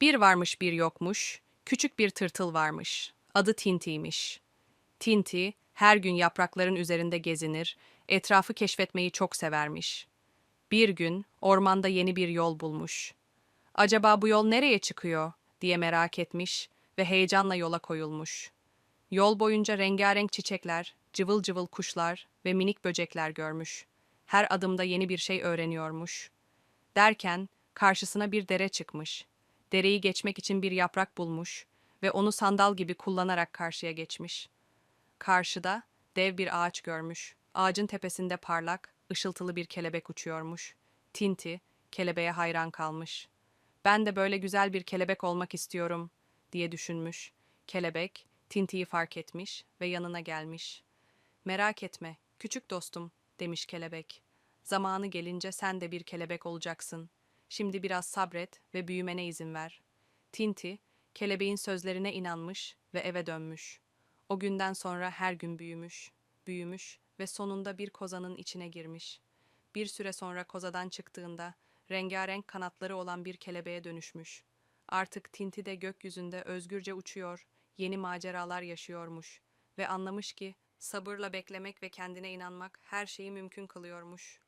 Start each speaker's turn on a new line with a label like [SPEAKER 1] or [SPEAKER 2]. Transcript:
[SPEAKER 1] Bir varmış bir yokmuş, küçük bir tırtıl varmış. Adı Tinti'ymiş. Tinti her gün yaprakların üzerinde gezinir, etrafı keşfetmeyi çok severmiş. Bir gün ormanda yeni bir yol bulmuş. Acaba bu yol nereye çıkıyor diye merak etmiş ve heyecanla yola koyulmuş. Yol boyunca rengarenk çiçekler, cıvıl cıvıl kuşlar ve minik böcekler görmüş. Her adımda yeni bir şey öğreniyormuş. Derken karşısına bir dere çıkmış. Dereyi geçmek için bir yaprak bulmuş ve onu sandal gibi kullanarak karşıya geçmiş. Karşıda dev bir ağaç görmüş. Ağacın tepesinde parlak, ışıltılı bir kelebek uçuyormuş. Tinti kelebeğe hayran kalmış. Ben de böyle güzel bir kelebek olmak istiyorum diye düşünmüş. Kelebek Tinti'yi fark etmiş ve yanına gelmiş. Merak etme, küçük dostum, demiş kelebek. Zamanı gelince sen de bir kelebek olacaksın. Şimdi biraz sabret ve büyümene izin ver. Tinti, kelebeğin sözlerine inanmış ve eve dönmüş. O günden sonra her gün büyümüş, büyümüş ve sonunda bir kozanın içine girmiş. Bir süre sonra kozadan çıktığında rengarenk kanatları olan bir kelebeğe dönüşmüş. Artık Tinti de gökyüzünde özgürce uçuyor, yeni maceralar yaşıyormuş ve anlamış ki sabırla beklemek ve kendine inanmak her şeyi mümkün kılıyormuş.